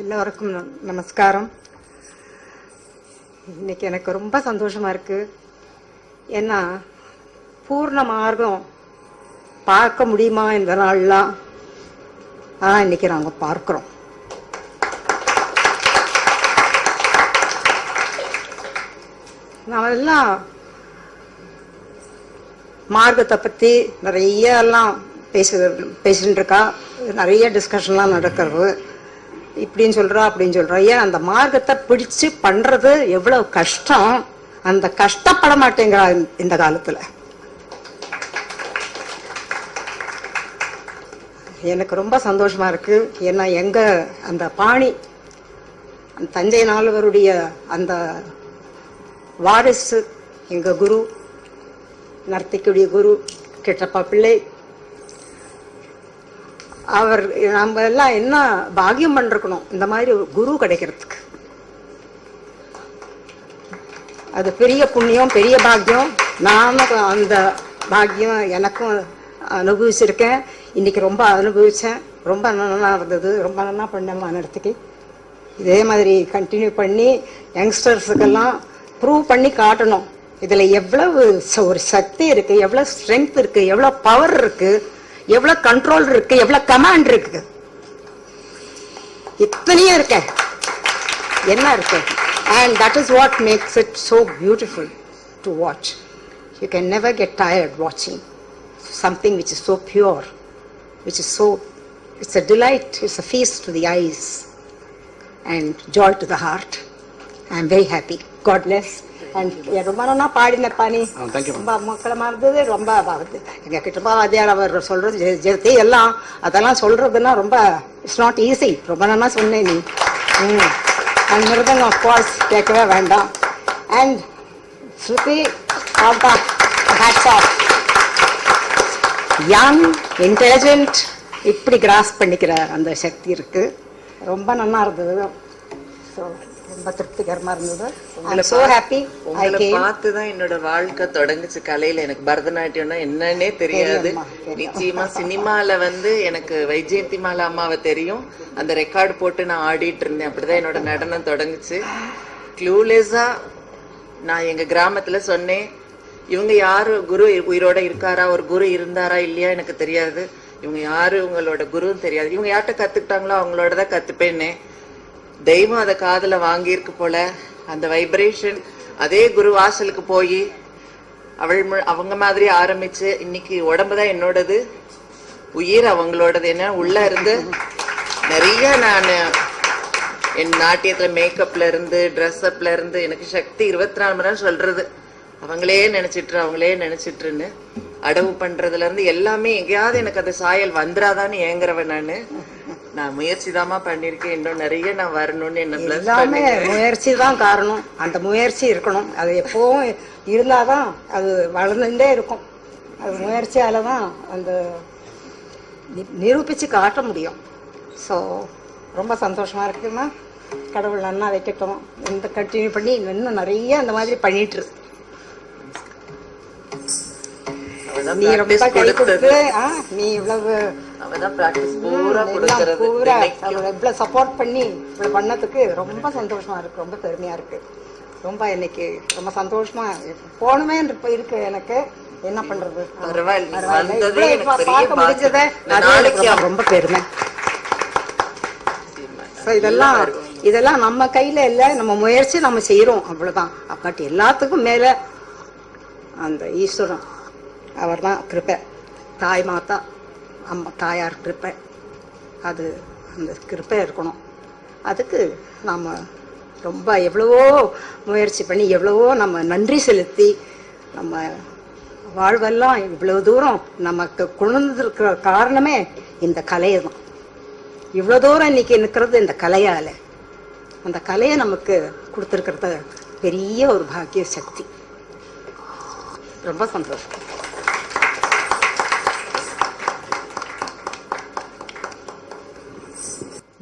எல்லோருக்கும் நமஸ்காரம். இன்னைக்கு எனக்கு ரொம்ப சந்தோஷமா இருக்கு. ஏன்னா பூர்ண மார்க்கம் பார்க்க முடியுமா இந்த நாள்லாம் ஆனா இன்னைக்கு நாங்கள் பார்க்குறோம். நாம எல்லாம் மார்க்கத்தை பத்தி நிறைய எல்லாம் பேசு பேசிட்டு இருக்கா. நிறைய டிஸ்கஷன்லாம் நடக்கிறது. இப்படின்னு சொல்றா அப்படின்னு சொல்றா. ஏன் அந்த மார்க்கத்தை பிடிச்சு பண்றது எவ்வளவு கஷ்டம்? அந்த கஷ்டப்பட மாட்டேங்கிறா இந்த- இந்த காலத்துல. எனக்கு ரொம்ப சந்தோஷமா இருக்கு. ஏன்னா எங்க அந்த பாணி அந்த தஞ்சை நால்வருடைய அந்த வாரிசு எங்க குரு நர்த்திக்குடைய குரு கிட்டப்பா பிள்ளை அவர் நம்ம எல்லாம் என்ன பாக்கியம் பண்ணிருக்கணும்? இந்த மாதிரி ஒரு குரு கிடைக்கிறதுக்கு. அது பெரிய புண்ணியம் பெரிய பாக்கியம். நானும் அந்த பாக்கியம் எனக்கும் அனுபவிச்சிருக்கேன். இன்னைக்கு ரொம்ப அனுபவிச்சேன். ரொம்ப நல்லா இருந்தது. ரொம்ப நல்லா பண்ணேன் மாநிலத்துக்கு இதே மாதிரி கண்டினியூ பண்ணி யங்ஸ்டர்ஸுக்கெல்லாம் ப்ரூவ் பண்ணி காட்டணும். இதில் எவ்வளவு ச- ஒரு சக்தி இருக்குது எவ்வளோ ஸ்ட்ரென்த் இருக்குது எவ்வளோ பவர் இருக்குது எவ்வளவு கண்ட்ரோல் இருக்கு எவ்வளவு கமாண்ட் இருக்கு இத்தனையும் இருக்க என்ன இருக்கு and that is what makes it so beautiful to watch you can never get tired வாட்சிங் something which is so pure, which is so, it's a delight, it's a feast to the eyes and joy to the heart. I'm very happy. God bless. And ரொம்ப நல்லா பாடினப்பா நீ? ரொம்ப மக்களமா இருந்தது ரொம்ப எங்க கிட்டப்பா வாத்தியார் சொல்றது எல்லாம் அதெல்லாம் சொல்றதுன்னா ரொம்ப இட்ஸ் நாட் ஈஸி ரொம்ப நல்லா சொன்னேன் நீ. ம். அண்ட் அஃப்கோர்ஸ் கேட்கவே வேண்டாம். And Shruti all the hats of young intelligent இப்படி கிராஸ் பண்ணிக்கிற அந்த சக்தி இருக்கு. ரொம்ப நல்லா இருந்தது. ஸோ ரொம்ப திருப்திகரமா இருந்தது. ஹாப்பி உங்களை கேம் பார்த்து தான் என்னோட வாழ்க்கை தொடங்குச்சு. கலையில எனக்கு பரதநாட்டியம்னா என்னன்னே தெரியாது. நிச்சயமா சினிமால வந்து எனக்கு வைஜெயந்தி மாலா அம்மாவை தெரியும். அந்த ரெக்கார்டு போட்டு நான் ஆடிட்டு இருந்தேன். அப்படிதான் என்னோட நடனம் தொடங்குச்சு. க்ளூலெஸ்ஸா நான் எங்க கிராமத்துல சொன்னேன் இவங்க யாரு? குரு உயிரோட இருக்காரா? ஒரு குரு இருந்தாரா? இல்லையா? எனக்கு தெரியாது. இவங்க யாரு? உங்களோட குருன்னு தெரியாது. இவங்க யார்கிட்ட கத்துக்கிட்டாங்களோ அவங்களோட தான் கத்துப்பேன்னு. தெய்வம் அதை காதில் வாங்கியிருக்கு போல அந்த வைப்ரேஷன் அதே குரு வாசலுக்கு போய் அவள் அவங்க மாதிரி ஆரம்பிச்சு இன்னைக்கு உடம்பு தான் என்னோடது உயிர் அவங்களோடது என்ன உள்ள இருந்து நிறைய நான் என் நாட்டியத்துல மேக்கப்ல இருந்து ட்ரெஸ்அப்ல இருந்து எனக்கு சக்தி இருபத்தி நாலு மணி நேரம் சொல்றது. அவங்களே நினைச்சிட்டு அவங்களே நினைச்சிட்டுன்னு அடவு பண்றதுல இருந்து எல்லாமே எங்கேயாவது எனக்கு அந்த சாயல் வந்துடாதான்னு ஏங்குறவன் நான். நான் முயற்சி தாமா பண்ணிருக்கேன். இன்னும் நிறைய நான் வரணும்னு என்ன எல்லாமே முயற்சி தான் காரணம். அந்த முயற்சி இருக்கணும். அது எப்பவும் இருந்தாதான் அது வளர்ந்துட்டே இருக்கும். அது முயற்சியால தான் அந்த நிரூபிச்சு காட்ட முடியும். ஸோ ரொம்ப சந்தோஷமா இருக்குன்னா கடவுள் நன்னா வைக்கட்டும். இந்த கண்டினியூ பண்ணி இன்னும் நிறைய அந்த மாதிரி பண்ணிட்டு நீ ரொம்ப கை கொடுத்து ஆ, நீ இவ்வளவு பிராக்டிஸ் பூரா கொடுக்கறது. பூரா இவ்வளவு சப்போர்ட் பண்ணி இவ்வளவு பண்ணதுக்கு ரொம்ப சந்தோஷமா இருக்கு ரொம்ப பெருமையா இருக்கு. ரொம்ப இன்னைக்கு ரொம்ப சந்தோஷமா. போகணுமே இருக்கு எனக்கு. என்ன பண்றது? பரவாயில்ல, ரொம்ப- பெருமை. இதெல்லாம் இதெல்லாம் நம்ம கையில இல்ல நம்ம முயற்சி நம்ம செய்யறோம் அவ்வளவுதான். பட் எல்லாத்துக்கும் மேல அந்த ஈஸ்வரன் அவர்தான் கிருப்பை தாய் மாதா அம்மா தாயார் கிருப்பை. அது அந்த கிருப்பை இருக்கணும். அதுக்கு நாம் ரொம்ப எவ்வளவோ முயற்சி பண்ணி எவ்வளவோ நம்ம நன்றி செலுத்தி நம்ம வாழ்வெல்லாம் இவ்வளோ தூரம் நமக்கு கொண்டு காரணமே இந்த கலையை தான். இவ்வளோ தூரம் இன்னைக்கு நிற்கிறது இந்த கலையால். அந்த கலையை நமக்கு கொடுத்துருக்கிறது பெரிய ஒரு பாக்கிய சக்தி. ரொம்ப சந்தோஷம்.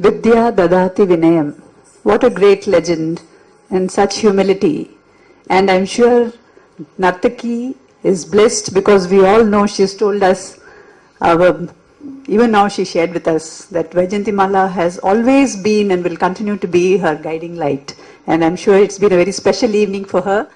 Vidya Dadati Vinayam. What a great legend and such humility. And I'm sure Nartaki is blessed because we all know she's told us our even now she shared with us that Vaijantimala has always been and will continue to be her guiding light. And I'm sure it's been a very special evening for her.